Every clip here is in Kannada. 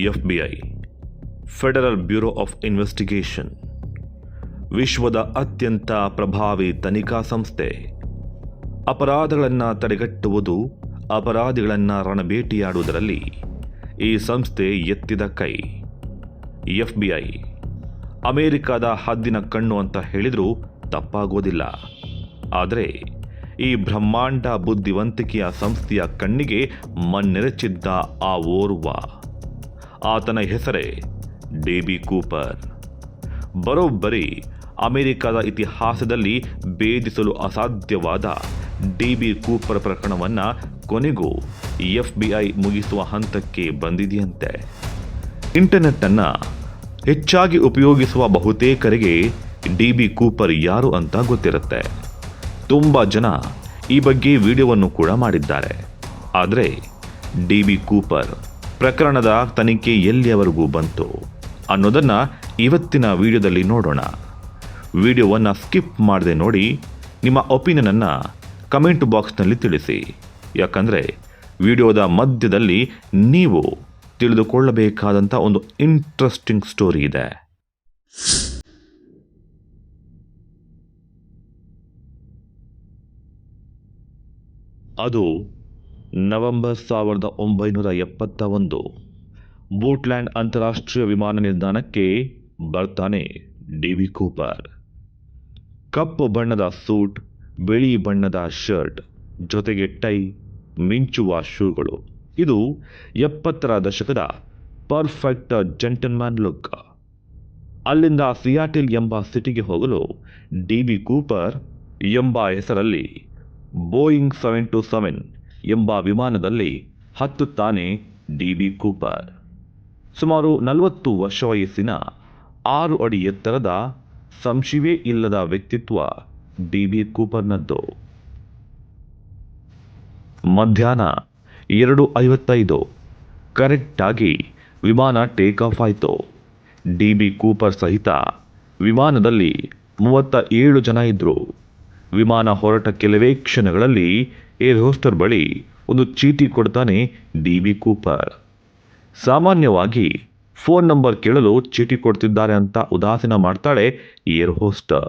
FBI federal bureau of investigation ವಿಶ್ವದ ಅತ್ಯಂತ ಪ್ರಭಾವಿ ತನಿಖಾ ಸಂಸ್ಥೆ. ಅಪರಾಧಗಳನ್ನು ತಡೆಗಟ್ಟುವುದು, ಅಪರಾಧಿಗಳನ್ನು ರಣಬೇಟಿಯಾಡುವುದರಲ್ಲಿ ಈ ಸಂಸ್ಥೆ ಎತ್ತಿದ ಕೈ. ಎಫ್ಬಿಐ, ಅಮೆರಿಕದ ಹದ್ದಿನ ಕಣ್ಣು ಅಂತ ಹೇಳಿದರೂ ತಪ್ಪಾಗೋದಿಲ್ಲ. ಆದರೆ ಈ ಬ್ರಹ್ಮಾಂಡ ಬುದ್ಧಿವಂತಿಕೆಯ ಸಂಸ್ಥೆಯ ಕಣ್ಣಿಗೆ ಮಣ್ಣೆರಚಿದ್ದ ಆ ಓರ್ವ. ಆತನ ಹೆಸರೇ ಡಿ ಕೂಪರ್. ಬರೋಬ್ಬರಿ ಅಮೆರಿಕದ ಇತಿಹಾಸದಲ್ಲಿ ಭೇದಿಸಲು ಅಸಾಧ್ಯವಾದ ಡಿ ಬಿ ಕೂಪರ್ ಪ್ರಕರಣವನ್ನು ಕೊನೆಗೂ ಎಫ್ ಬಿ ಐ ಮುಗಿಸುವ ಹಂತಕ್ಕೆ ಬಂದಿದೆಯಂತೆ. ಇಂಟರ್ನೆಟ್ಟನ್ನು ಹೆಚ್ಚಾಗಿ ಉಪಯೋಗಿಸುವ ಬಹುತೇಕರಿಗೆ ಡಿ ಬಿ ಕೂಪರ್ ಯಾರು ಅಂತ ಗೊತ್ತಿರುತ್ತೆ. ತುಂಬ ಜನ ಈ ಬಗ್ಗೆ ವಿಡಿಯೋವನ್ನು ಕೂಡ ಮಾಡಿದ್ದಾರೆ. ಆದರೆ ಡಿ ಬಿ ಕೂಪರ್ ಪ್ರಕರಣದ ತನಿಖೆ ಎಲ್ಲಿಯವರೆಗೂ ಬಂತು ಅನ್ನೋದನ್ನು ಇವತ್ತಿನ ವಿಡಿಯೋದಲ್ಲಿ ನೋಡೋಣ. ವಿಡಿಯೋವನ್ನು ಸ್ಕಿಪ್ ಮಾಡದೆ ನೋಡಿ ನಿಮ್ಮ ಒಪಿನಿಯನನ್ನು ಕಮೆಂಟ್ ಬಾಕ್ಸ್ನಲ್ಲಿ ತಿಳಿಸಿ. ಯಾಕಂದರೆ ವಿಡಿಯೋದ ಮಧ್ಯದಲ್ಲಿ ನೀವು ತಿಳಿದುಕೊಳ್ಳಬೇಕಾದಂಥ ಒಂದು ಇಂಟ್ರೆಸ್ಟಿಂಗ್ ಸ್ಟೋರಿ ಇದೆ. ಅದು ನವೆಂಬರ್ ಸಾವಿರದ ಒಂಬೈನೂರ ಎಪ್ಪತ್ತ ಒಂದು ಬೂಟ್ಲ್ಯಾಂಡ್ ಅಂತಾರಾಷ್ಟ್ರೀಯ ವಿಮಾನ ನಿಲ್ದಾಣಕ್ಕೆ ಬರ್ತಾನೆ ಡಿ ವಿ ಕೂಪರ್. ಕಪ್ಪು ಬಣ್ಣದ ಸೂಟ್, ಬಿಳಿ ಬಣ್ಣದ ಶರ್ಟ್, ಜೊತೆಗೆ ಟೈ, ಮಿಂಚುವ ಶೂಗಳು. ಇದು ಎಪ್ಪತ್ತರ ದಶಕದ ಪರ್ಫೆಕ್ಟ್ ಜೆಂಟಲ್ಮ್ಯಾನ್ ಲುಕ್. ಅಲ್ಲಿಂದ ಸಿಯಾಟಿಲ್ ಎಂಬ ಸಿಟಿಗೆ ಹೋಗಲು ಡಿ ಬಿ ಕೂಪರ್ ಎಂಬ ಹೆಸರಲ್ಲಿ ಬೋಯಿಂಗ್ ಸೆವೆನ್ ಟು ಸೆವೆನ್ ಎಂಬ ವಿಮಾನದಲ್ಲಿ ಹತ್ತುತ್ತಾನೆ ಡಿಬಿ ಕೂಪರ್. ಸುಮಾರು ನಲವತ್ತು ವರ್ಷ ವಯಸ್ಸಿನ ಆರು ಅಡಿ ಎತ್ತರದ ಸಂಶಿವೇ ಇಲ್ಲದ ವ್ಯಕ್ತಿತ್ವ ಡಿಬಿ ಕೂಪರ್ನದ್ದು. ಮಧ್ಯಾಹ್ನ ಎರಡು ಐವತ್ತೈದು, ಕರೆಕ್ಟಾಗಿ ವಿಮಾನ ಟೇಕ್ ಆಫ್ ಆಯಿತು ಡಿಬಿ ಕೂಪರ್ ಸಹಿತ ವಿಮಾನದಲ್ಲಿ ಮೂವತ್ತ ಏಳು ಜನ ಇದ್ದರು ವಿಮಾನ ಹೊರಟ ಕೆಲವೇ ಕ್ಷಣಗಳಲ್ಲಿ ಏರ್ ಹೋಸ್ಟರ್ ಬಳಿ ಒಂದು ಚೀಟಿ ಕೊಡ್ತಾನೆ ಡಿ ಬಿ ಕೂಪರ್. ಸಾಮಾನ್ಯವಾಗಿ ಫೋನ್ ನಂಬರ್ ಕೇಳಲು ಚೀಟಿ ಕೊಡ್ತಿದ್ದಾರೆ ಅಂತ ಉದಾಸೀನ ಮಾಡ್ತಾಳೆ ಏರ್ ಹೋಸ್ಟರ್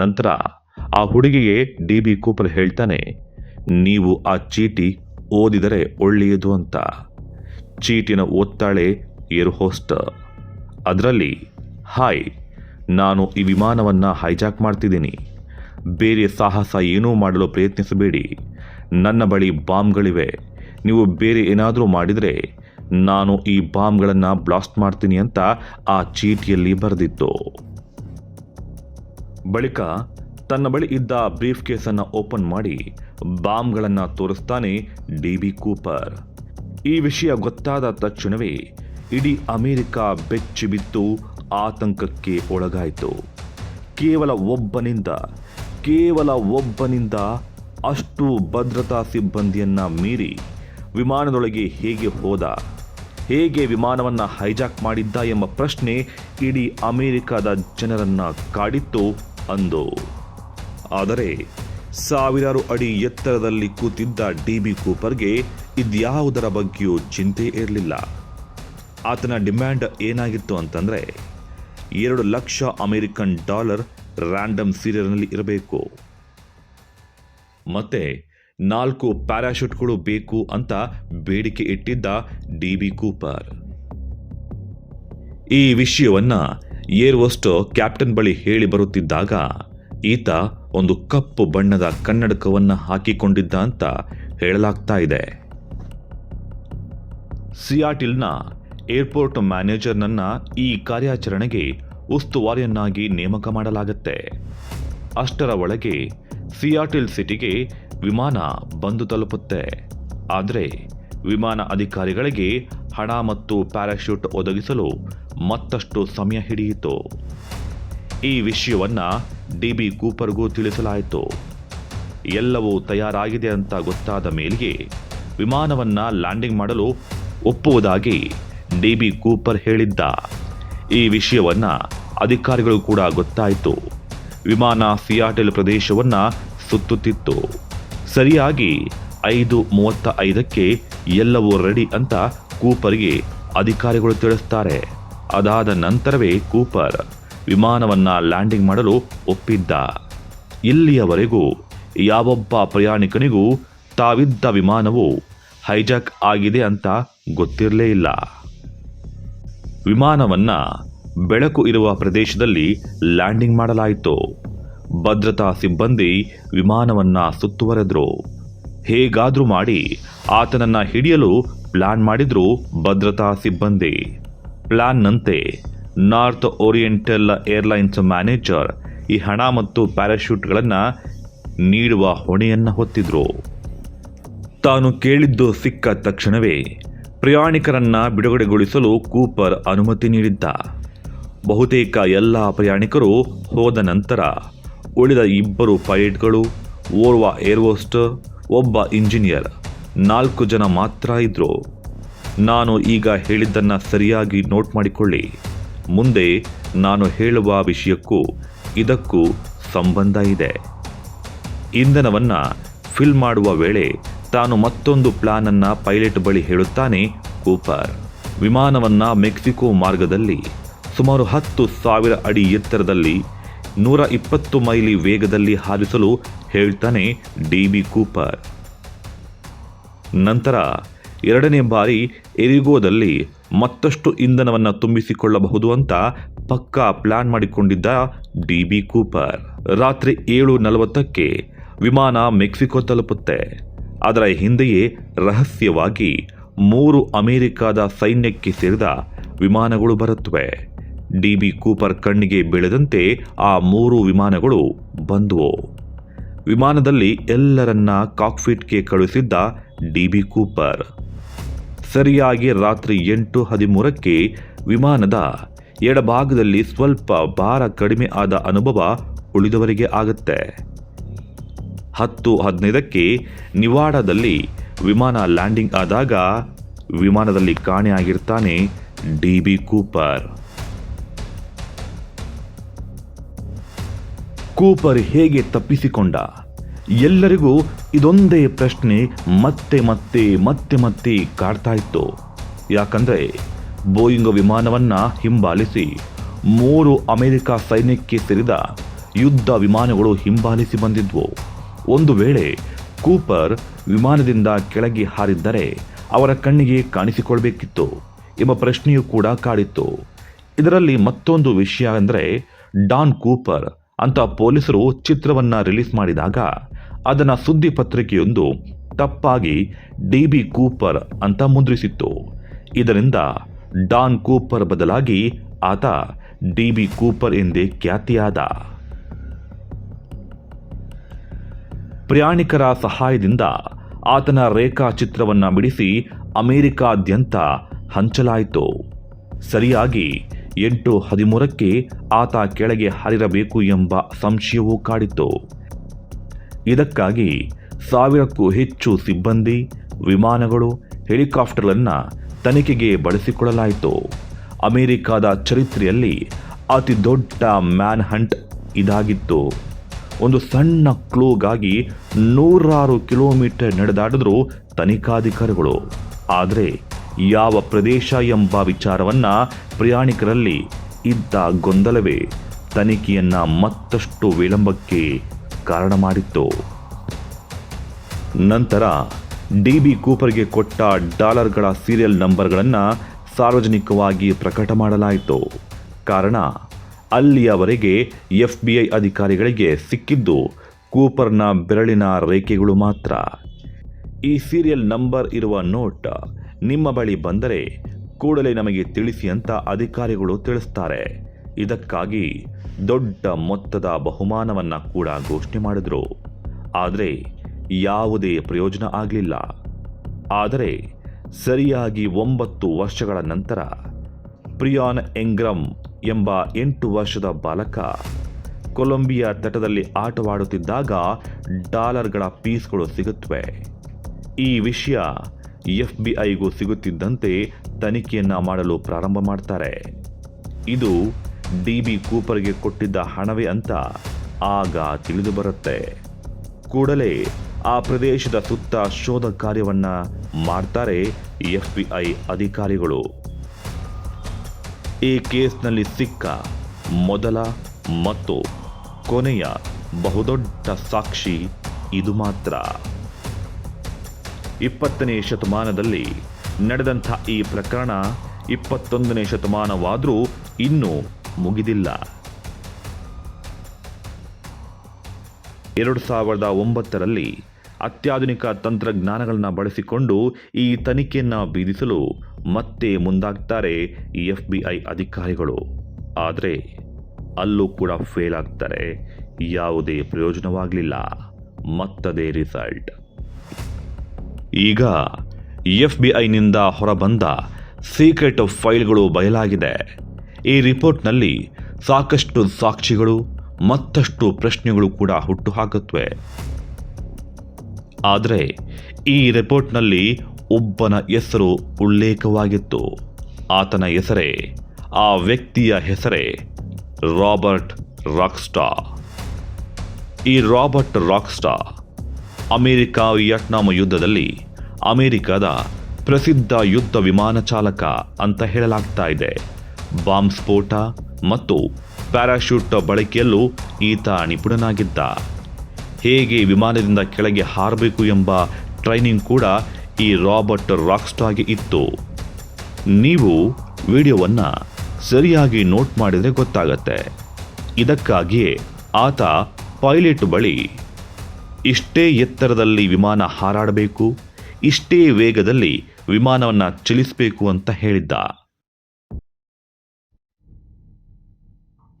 ನಂತರ ಆ ಹುಡುಗಿಗೆ ಡಿ ಬಿ ಕೂಪರ್ ಹೇಳ್ತಾನೆ, ನೀವು ಆ ಚೀಟಿ ಓದಿದರೆ ಒಳ್ಳೆಯದು ಅಂತ. ಚೀಟಿನ ಓದ್ತಾಳೆ ಏರ್ ಹೋಸ್ಟರ್ ಅದರಲ್ಲಿ, ಹಾಯ್, ನಾನು ಈ ವಿಮಾನವನ್ನು ಹೈಜಾಕ್ ಮಾಡ್ತಿದ್ದೀನಿ. ಬೇರೆ ಸಾಹಸ ಏನೂ ಮಾಡಲು ಪ್ರಯತ್ನಿಸಬೇಡಿ. ನನ್ನ ಬಳಿ ಬಾಂಬ್ಗಳಿವೆ. ನೀವು ಬೇರೆ ಏನಾದರೂ ಮಾಡಿದರೆ ನಾನು ಈ ಬಾಂಬ್ಗಳನ್ನು ಬ್ಲಾಸ್ಟ್ ಮಾಡ್ತೀನಿ ಅಂತ ಆ ಚೀಟಿಯಲ್ಲಿ ಬರೆದಿತ್ತು. ಬಳಿಕ ತನ್ನ ಬಳಿ ಇದ್ದ ಬ್ರೀಫ್ ಕೇಸನ್ನು ಓಪನ್ ಮಾಡಿ ಬಾಂಬ್ಗಳನ್ನು ತೋರಿಸ್ತಾನೆ ಡಿ ಬಿ ಕೂಪರ್. ಈ ವಿಷಯ ಗೊತ್ತಾದ ತಕ್ಷಣವೇ ಇಡೀ ಅಮೆರಿಕ ಬೆಚ್ಚಿ ಬಿದ್ದು ಆತಂಕಕ್ಕೆ ಒಳಗಾಯಿತು. ಕೇವಲ ಒಬ್ಬನಿಂದ ಕೇವಲ ಒಬ್ಬನಿಂದ ಅಷ್ಟು ಭದ್ರತಾ ಸಿಬ್ಬಂದಿಯನ್ನು ಮೀರಿ ವಿಮಾನದೊಳಗೆ ಹೇಗೆ ಹೋದ? ಹೇಗೆ ವಿಮಾನವನ್ನು ಹೈಜಾಕ್ ಮಾಡಿದ್ದ ಎಂಬ ಪ್ರಶ್ನೆ ಇಡೀ ಅಮೆರಿಕದ ಜನರನ್ನು ಕಾಡಿತ್ತು ಅಂದು. ಆದರೆ ಸಾವಿರಾರು ಅಡಿ ಎತ್ತರದಲ್ಲಿ ಕೂತಿದ್ದ ಡಿ ಬಿ ಕೂಪರ್ಗೆ ಇದ್ಯಾವುದರ ಬಗ್ಗೆಯೂ ಚಿಂತೆ ಇರಲಿಲ್ಲ. ಆತನ ಡಿಮ್ಯಾಂಡ್ ಏನಾಗಿತ್ತು ಅಂತಂದರೆ, ಎರಡು ಲಕ್ಷ ಅಮೆರಿಕನ್ ಡಾಲರ್ ರ್ಯಾಂಡಮ್ ಸೀರಿಯಲ್ನಲ್ಲಿ ಇರಬೇಕು. ಮತ್ತೆ ನಾಲ್ಕು ಪ್ಯಾರಾಶೂಟ್ಗಳು ಬೇಕು ಅಂತ ಬೇಡಿಕೆ ಇಟ್ಟಿದ್ದ ಡಿ ಬಿ ಕೂಪರ್. ಈ ವಿಷಯವನ್ನ ಏರ್ವಸ್ಟ್ ಕ್ಯಾಪ್ಟನ್ ಬಳಿ ಹೇಳಿ ಬರುತ್ತಿದ್ದಾಗ ಈತ ಒಂದು ಕಪ್ಪು ಬಣ್ಣದ ಕನ್ನಡಕವನ್ನ ಹಾಕಿಕೊಂಡಿದ್ದ ಅಂತ ಹೇಳಲಾಗ್ತಾ ಇದೆ. ಸಿಯಾಟಿಲ್ನ ಏರ್ಪೋರ್ಟ್ ಮ್ಯಾನೇಜರ್ನನ್ನ ಈ ಕಾರ್ಯಾಚರಣೆಗೆ ಉಸ್ತುವಾರಿಯನ್ನಾಗಿ ನೇಮಕ ಮಾಡಲಾಗುತ್ತೆ. ಅಷ್ಟರ ಒಳಗೆ ಸಿಯಾಟಿಲ್ ಸಿಟಿಗೆ ವಿಮಾನ ಬಂದು ತಲುಪುತ್ತೆ. ಆದರೆ ವಿಮಾನ ಅಧಿಕಾರಿಗಳಿಗೆ ಹಣ ಮತ್ತು ಪ್ಯಾರಾಶೂಟ್ ಒದಗಿಸಲು ಮತ್ತಷ್ಟು ಸಮಯ ಹಿಡಿಯಿತು. ಈ ವಿಷಯವನ್ನು ಡಿ ಬಿ ಕೂಪರ್ಗೂ ತಿಳಿಸಲಾಯಿತು. ಎಲ್ಲವೂ ತಯಾರಾಗಿದೆ ಅಂತ ಗೊತ್ತಾದ ಮೇಲೆಯೇ ವಿಮಾನವನ್ನು ಲ್ಯಾಂಡಿಂಗ್ ಮಾಡಲು ಒಪ್ಪುವುದಾಗಿ ಡಿ ಬಿ ಕೂಪರ್ ಹೇಳಿದ್ದ. ಈ ವಿಷಯವನ್ನು ಅಧಿಕಾರಿಗಳು ಕೂಡ ಗೊತ್ತಾಯಿತು. ವಿಮಾನ ಸಿಯಾಟೆಲ್ ಪ್ರದೇಶವನ್ನ ಸುತ್ತುತ್ತಿತ್ತು. ಸರಿಯಾಗಿ ಐದು ಮೂವತ್ತ ಐದಕ್ಕೆ ಎಲ್ಲವೂ ರೆಡಿ ಅಂತ ಕೂಪರ್ಗೆ ಅಧಿಕಾರಿಗಳು ತಿಳಿಸ್ತಾರೆ. ಅದಾದ ನಂತರವೇ ಕೂಪರ್ ವಿಮಾನವನ್ನ ಲ್ಯಾಂಡಿಂಗ್ ಮಾಡಲು ಒಪ್ಪಿದ್ದ. ಇಲ್ಲಿಯವರೆಗೂ ಯಾವೊಬ್ಬ ಪ್ರಯಾಣಿಕನಿಗೂ ತಾವಿದ್ದ ವಿಮಾನವು ಹೈಜಾಕ್ ಆಗಿದೆ ಅಂತ ಗೊತ್ತಿರಲೇ ಇಲ್ಲ. ವಿಮಾನವನ್ನ ಬೆಳಕು ಇರುವ ಪ್ರದೇಶದಲ್ಲಿ ಲ್ಯಾಂಡಿಂಗ್ ಮಾಡಲಾಯಿತು. ಭದ್ರತಾ ಸಿಬ್ಬಂದಿ ವಿಮಾನವನ್ನ ಸುತ್ತುವರೆದ್ರು. ಹೇಗಾದರೂ ಮಾಡಿ ಆತನನ್ನ ಹಿಡಿಯಲು ಪ್ಲಾನ್ ಮಾಡಿದ್ರು ಭದ್ರತಾ ಸಿಬ್ಬಂದಿ. ಪ್ಲಾನ್ನಂತೆ, ನಾರ್ತ್ ಓರಿಯೆಂಟಲ್ ಏರ್ಲೈನ್ಸ್ ಮ್ಯಾನೇಜರ್ ಈ ಹಣ ಮತ್ತು ಪ್ಯಾರಾಶೂಟ್ಗಳನ್ನು ನೀಡುವ ಹೊಣೆಯನ್ನ ಹೊತ್ತಿದ್ರು. ತಾನು ಕೇಳಿದ್ದು ಸಿಕ್ಕ ತಕ್ಷಣವೇ ಪ್ರಯಾಣಿಕರನ್ನ ಬಿಡುಗಡೆಗೊಳಿಸಲು ಕೂಪರ್ ಅನುಮತಿ ನೀಡಿದ್ದ. ಬಹುತೇಕ ಎಲ್ಲ ಪ್ರಯಾಣಿಕರು ಹೋದ ನಂತರ ಉಳಿದ ಇಬ್ಬರು ಪೈಲಟ್ಗಳು, ಓರ್ವ ಹೋಸ್ಟ್ ಒಬ್ಬ ಇಂಜಿನಿಯರ್ ನಾಲ್ಕು ಜನ ಮಾತ್ರ ಇದ್ರು. ನಾನು ಈಗ ಹೇಳಿದ್ದನ್ನು ಸರಿಯಾಗಿ ನೋಟ್ ಮಾಡಿಕೊಳ್ಳಿ. ಮುಂದೆ ನಾನು ಹೇಳುವ ವಿಷಯಕ್ಕೂ ಇದಕ್ಕೂ ಸಂಬಂಧ ಇದೆ. ಇಂಧನವನ್ನು ಫಿಲ್ ಮಾಡುವ ವೇಳೆ ತಾನು ಮತ್ತೊಂದು ಪ್ಲಾನನ್ನು ಪೈಲಟ್ ಬಳಿ ಹೇಳುತ್ತಾನೆ ಕೂಪರ್. ವಿಮಾನವನ್ನು ಮೆಕ್ಸಿಕೋ ಮಾರ್ಗದಲ್ಲಿ ಸುಮಾರು ಹತ್ತು ಸಾವಿರ ಅಡಿ ಎತ್ತರದಲ್ಲಿ ನೂರ ಇಪ್ಪತ್ತು ಮೈಲಿ ವೇಗದಲ್ಲಿ ಹಾರಿಸಲು ಹೇಳ್ತಾನೆ ಡಿ ಬಿ ಕೂಪರ್. ನಂತರ ಎರಡನೇ ಬಾರಿ ಎರಿಗೋದಲ್ಲಿ ಮತ್ತಷ್ಟು ಇಂಧನವನ್ನು ತುಂಬಿಸಿಕೊಳ್ಳಬಹುದು ಅಂತ ಪಕ್ಕಾ ಪ್ಲಾನ್ ಮಾಡಿಕೊಂಡಿದ್ದ ಡಿ ಬಿ ಕೂಪರ್. ರಾತ್ರಿ ಏಳು ನಲವತ್ತಕ್ಕೆ ವಿಮಾನ ಮೆಕ್ಸಿಕೋ ತಲುಪುತ್ತೆ. ಅದರ ಹಿಂದೆಯೇ ರಹಸ್ಯವಾಗಿ ಮೂರು ಅಮೆರಿಕಾದ ಸೈನ್ಯಕ್ಕೆ ಸೇರಿದ ವಿಮಾನಗಳು ಬರುತ್ತವೆ. ಡಿ ಬಿ ಕೂಪರ್ ಕಣ್ಣಿಗೆ ಬೀಳದಂತೆ ಆ ಮೂರು ವಿಮಾನಗಳು ಬಂದುವು. ವಿಮಾನದಲ್ಲಿ ಎಲ್ಲರನ್ನ ಕಾಕ್ಫಿಟ್ಗೆ ಕಳುಹಿಸಿದ್ದ ಡಿಬಿ ಕೂಪರ್. ಸರಿಯಾಗಿ ರಾತ್ರಿ ಎಂಟು ಹದಿಮೂರಕ್ಕೆ ವಿಮಾನದ ಎಡಭಾಗದಲ್ಲಿ ಸ್ವಲ್ಪ ಭಾರ ಕಡಿಮೆ ಆದ ಅನುಭವ ಉಳಿದವರಿಗೆ ಆಗುತ್ತೆ. ಹತ್ತು ಹದಿನೈದಕ್ಕೆ ನಿವಾಡಾದಲ್ಲಿ ವಿಮಾನ ಲ್ಯಾಂಡಿಂಗ್ ಆದಾಗ ವಿಮಾನದಲ್ಲಿ ಕಾಣೆಯಾಗಿರ್ತಾನೆ ಡಿ ಬಿ ಕೂಪರ್. ಕೂಪರ್ ಹೇಗೆ ತಪ್ಪಿಸಿಕೊಂಡ? ಎಲ್ಲರಿಗೂ ಇದೊಂದೇ ಪ್ರಶ್ನೆ ಮತ್ತೆ ಮತ್ತೆ ಮತ್ತೆ ಮತ್ತೆ ಕಾಡ್ತಾ ಇತ್ತು. ಯಾಕಂದ್ರೆ ಬೋಯಿಂಗ್ ವಿಮಾನವನ್ನ ಹಿಂಬಾಲಿಸಿ ಮೂರು ಅಮೆರಿಕ ಸೈನ್ಯಕ್ಕೆ ಸೇರಿದ ಯುದ್ಧ ವಿಮಾನಗಳು ಹಿಂಬಾಲಿಸಿ ಬಂದಿದ್ವು. ಒಂದು ವೇಳೆ ಕೂಪರ್ ವಿಮಾನದಿಂದ ಕೆಳಗೆ ಹಾರಿದ್ದರೆ ಅವರ ಕಣ್ಣಿಗೆ ಕಾಣಿಸಿಕೊಳ್ಬೇಕಿತ್ತು ಎಂಬ ಪ್ರಶ್ನೆಯೂ ಕೂಡ ಕಾಡಿತ್ತು. ಇದರಲ್ಲಿ ಮತ್ತೊಂದು ವಿಷಯ ಅಂದರೆ ಡಾನ್ ಕೂಪರ್ ಅಂತ ಪೊಲೀಸರು ಚಿತ್ರವನ್ನ ರಿಲೀಸ್ ಮಾಡಿದಾಗ ಅದನ್ನ ಸುದ್ದಿ ಪತ್ರಿಕೆಯೊಂದು ತಪ್ಪಾಗಿ ಡಿ ಬಿ ಕೂಪರ್ ಅಂತ ಮುದ್ರಿಸಿತ್ತು. ಇದರಿಂದ ಡಾನ್ ಕೂಪರ್ ಬದಲಾಗಿ ಆತ ಡಿ ಬಿ ಕೂಪರ್ ಎಂದೇ ಖ್ಯಾತಿಯಾದ. ಪ್ರಯಾಣಿಕರ ಸಹಾಯದಿಂದ ಆತನ ರೇಖಾಚಿತ್ರವನ್ನ ಬಿಡಿಸಿ ಅಮೆರಿಕಾದ್ಯಂತ ಹಂಚಲಾಯಿತು. ಸರಿಯಾಗಿ ಎಂಟು ಹದಿಮೂರಕ್ಕೆ ಆತ ಕೆಳಗೆ ಹಾರಿರಬೇಕು ಎಂಬ ಸಂಶಯವೂ ಕಾಡಿತ್ತು. ಇದಕ್ಕಾಗಿ ಸಾವಿರಕ್ಕೂ ಹೆಚ್ಚು ಸಿಬ್ಬಂದಿ, ವಿಮಾನಗಳು, ಹೆಲಿಕಾಪ್ಟರ್ಗಳನ್ನು ತನಿಖೆಗೆ ಬಳಸಿಕೊಳ್ಳಲಾಯಿತು. ಅಮೆರಿಕದ ಚರಿತ್ರೆಯಲ್ಲಿ ಅತಿ ದೊಡ್ಡ ಮ್ಯಾನ್ ಹಂಟ್ ಇದಾಗಿತ್ತು. ಒಂದು ಸಣ್ಣ ಕ್ಲೂಗಾಗಿ ನೂರಾರು ಕಿಲೋಮೀಟರ್ ನಡೆದಾಡಿದ್ರು ತನಿಖಾಧಿಕಾರಿಗಳು. ಆದರೆ ಯಾವ ಪ್ರದೇಶ ಎಂಬ ವಿಚಾರವನ್ನ ಪ್ರಯಾಣಿಕರಲ್ಲಿ ಇದ್ದ ಗೊಂದಲವೇ ತನಿಖೆಯನ್ನ ಮತ್ತಷ್ಟು ವಿಳಂಬಕ್ಕೆ ಕಾರಣ ಮಾಡಿತ್ತು. ನಂತರ ಡಿ ಬಿ ಕೂಪರ್ಗೆ ಕೊಟ್ಟ ಡಾಲರ್ಗಳ ಸೀರಿಯಲ್ ನಂಬರ್ಗಳನ್ನು ಸಾರ್ವಜನಿಕವಾಗಿ ಪ್ರಕಟ ಮಾಡಲಾಯಿತು. ಕಾರಣ, ಅಲ್ಲಿಯವರೆಗೆ ಎಫ್ ಬಿ ಐ ಅಧಿಕಾರಿಗಳಿಗೆ ಸಿಕ್ಕಿದ್ದು ಕೂಪರ್ನ ಬೆರಳಿನ ರೇಖೆಗಳು ಮಾತ್ರ. ಈ ಸೀರಿಯಲ್ ನಂಬರ್ ಇರುವ ನೋಟ್ ನಿಮ್ಮ ಬಳಿ ಬಂದರೆ ಕೂಡಲೇ ನಮಗೆ ತಿಳಿಸಿ ಅಂತ ಅಧಿಕಾರಿಗಳು ತಿಳಿಸ್ತಾರೆ. ಇದಕ್ಕಾಗಿ ದೊಡ್ಡ ಮೊತ್ತದ ಬಹುಮಾನವನ್ನ ಕೂಡ ಘೋಷಣೆ ಮಾಡಿದ್ರು. ಆದರೆ ಯಾವುದೇ ಪ್ರಯೋಜನ ಆಗಲಿಲ್ಲ. ಆದರೆ ಸರಿಯಾಗಿ ಒಂಬತ್ತು ವರ್ಷಗಳ ನಂತರ ಪ್ರಿಯಾನ್ ಎಂಗ್ರಮ್ ಎಂಬ ಎಂಟು ವರ್ಷದ ಬಾಲಕ ಕೊಲಂಬಿಯಾ ತಟದಲ್ಲಿ ಆಟವಾಡುತ್ತಿದ್ದಾಗ ಡಾಲರ್ಗಳ ಪೀಸ್ಗಳು ಸಿಗುತ್ತವೆ. ಈ ವಿಷಯ ಎಫ್ ಬಿ ಐಗೂ ಸಿಗುತ್ತಿದ್ದಂತೆ ತನಿಖೆಯನ್ನ ಮಾಡಲು ಪ್ರಾರಂಭ ಮಾಡ್ತಾರೆ. ಇದು ಡಿ ಬಿ ಕೂಪರ್ಗೆ ಕೊಟ್ಟಿದ್ದ ಹಣವೇ ಅಂತ ಆಗ ತಿಳಿದು ಬರುತ್ತೆ. ಕೂಡಲೇ ಆ ಪ್ರದೇಶದ ಸುತ್ತ ಶೋಧ ಕಾರ್ಯವನ್ನ ಮಾಡ್ತಾರೆ ಎಫ್ ಬಿ ಐ ಅಧಿಕಾರಿಗಳು. ಈ ಕೇಸ್ನಲ್ಲಿ ಸಿಕ್ಕ ಮೊದಲ ಮತ್ತು ಕೊನೆಯ ಬಹುದೊಡ್ಡ ಸಾಕ್ಷಿ ಇದು ಮಾತ್ರ. ಇಪ್ಪತ್ತನೇ ಶತಮಾನದಲ್ಲಿ ನಡೆದಂಥ ಈ ಪ್ರಕರಣ ಇಪ್ಪತ್ತೊಂದನೇ ಶತಮಾನವಾದರೂ ಇನ್ನೂ ಮುಗಿದಿಲ್ಲ. ಎರಡು ಸಾವಿರದ ಒಂಬತ್ತರಲ್ಲಿ ಅತ್ಯಾಧುನಿಕ ತಂತ್ರಜ್ಞಾನಗಳನ್ನು ಬಳಸಿಕೊಂಡು ಈ ತನಿಖೆಯನ್ನು ಬೀದಿಸಲು ಮತ್ತೆ ಮುಂದಾಗ್ತಾರೆ ಎಫ್ ಬಿ ಐ ಅಧಿಕಾರಿಗಳು. ಆದರೆ ಅಲ್ಲೂ ಕೂಡ ಫೇಲ್ ಆಗ್ತಾರೆ. ಯಾವುದೇ ಪ್ರಯೋಜನವಾಗಲಿಲ್ಲ. ಮತ್ತದೇ ರಿಸಲ್ಟ್. ಈಗ ಎಫ್ ಬಿ ಐನಿಂದ ಹೊರಬಂದ ಸೀಕ್ರೆಟ್ ಫೈಲ್ಗಳು ಬಯಲಾಗಿದೆ. ಈ ರಿಪೋರ್ಟ್ನಲ್ಲಿ ಸಾಕಷ್ಟು ಸಾಕ್ಷಿಗಳು, ಮತ್ತಷ್ಟು ಪ್ರಶ್ನೆಗಳು ಕೂಡ ಹುಟ್ಟುಹಾಕುತ್ತವೆ. ಆದರೆ ಈ ರಿಪೋರ್ಟ್ನಲ್ಲಿ ಒಬ್ಬನ ಹೆಸರು ಉಲ್ಲೇಖವಾಗಿತ್ತು. ಆತನ ಹೆಸರೇ, ಆ ವ್ಯಕ್ತಿಯ ಹೆಸರೇ ರಾಬರ್ಟ್ ರಾಕ್ಸ್ಟಾ ಈ ರಾಬರ್ಟ್ ರಾಕ್ಸ್ಟಾ ಅಮೆರಿಕ ವಿಯಟ್ನಾಂ ಯುದ್ಧದಲ್ಲಿ ಅಮೆರಿಕದ ಪ್ರಸಿದ್ಧ ಯುದ್ಧ ವಿಮಾನ ಚಾಲಕ ಅಂತ ಹೇಳಲಾಗ್ತಾ ಇದೆ. ಬಾಂಬ್ ಸ್ಫೋಟ ಮತ್ತು ಪ್ಯಾರಾಶೂಟ್ ಬಳಕೆಯಲ್ಲೂ ಈತ ನಿಪುಣನಾಗಿದ್ದ. ಹೇಗೆ ವಿಮಾನದಿಂದ ಕೆಳಗೆ ಹಾರಬೇಕು ಎಂಬ ಟ್ರೈನಿಂಗ್ ಕೂಡ ಈ ರಾಬರ್ಟ್ ರಾಕ್ಸ್ಟಾಗೆ ಇತ್ತು. ನೀವು ವಿಡಿಯೋವನ್ನು ಸರಿಯಾಗಿ ನೋಟ್ ಮಾಡಿದರೆ ಗೊತ್ತಾಗತ್ತೆ. ಇದಕ್ಕಾಗಿಯೇ ಆತ ಪೈಲಟ್ ಬಳಿ ಇಷ್ಟೇ ಎತ್ತರದಲ್ಲಿ ವಿಮಾನ ಹಾರಾಡಬೇಕು, ಇಷ್ಟೇ ವೇಗದಲ್ಲಿ ವಿಮಾನವನ್ನು ಚಲಿಸಬೇಕು ಅಂತ ಹೇಳಿದ್ದ.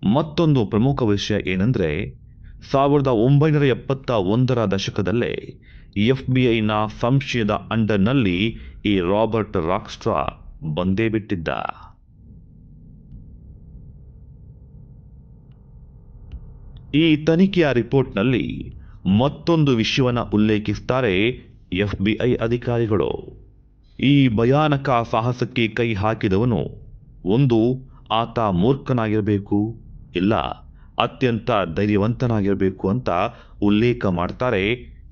ಮತ್ತೊಂದು ಪ್ರಮುಖ ವಿಷಯ ಏನಂದ್ರೆ, ಸಾವಿರದ ಒಂಬೈನೂರ ಎಪ್ಪತ್ತ ಒಂದರ ದಶಕದಲ್ಲೇ ಎಫ್ ಬಿ ಐನ ಸಂಶಯದ ಅಂಡರ್ನಲ್ಲಿ ಈ ರಾಬರ್ಟ್ ರಾಕ್ಸ್ಟ್ರಾ ಬಂದೇ ಬಿಟ್ಟಿದ್ದ. ಈ ತನಿಖೆಯ ರಿಪೋರ್ಟ್ನಲ್ಲಿ ಮತ್ತೊಂದು ವಿಷಯವನ್ನು ಉಲ್ಲೇಖಿಸ್ತಾರೆ ಎಫ್ ಬಿ ಐ ಅಧಿಕಾರಿಗಳು. ಈ ಭಯಾನಕ ಸಾಹಸಕ್ಕೆ ಕೈ ಹಾಕಿದವನು ಒಂದು ಆತ ಮೂರ್ಖನಾಗಿರಬೇಕು, ಇಲ್ಲ ಅತ್ಯಂತ ಧೈರ್ಯವಂತನಾಗಿರಬೇಕು ಅಂತ ಉಲ್ಲೇಖ ಮಾಡ್ತಾರೆ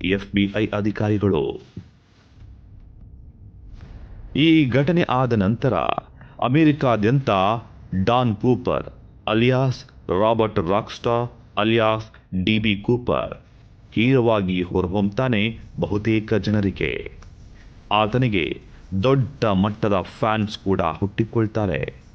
ಎಫ್ ಬಿ ಐ ಅಧಿಕಾರಿಗಳು. ಈ ಘಟನೆ ಆದ ನಂತರ ಅಮೆರಿಕಾದ್ಯಂತ Dan Cooper, alias Robert Rackstraw alias D B Cooper ಹೀರವಾಗಿ ಹೊರಹೊಮ್ತಾನೆ ಬಹುತೇಕ ಜನರಿಗೆ. ಆತನಿಗೆ ದೊಡ್ಡ ಮಟ್ಟದ ಫ್ಯಾನ್ಸ್ ಕೂಡ ಹುಟ್ಟಿಕೊಳ್ತಾರೆ.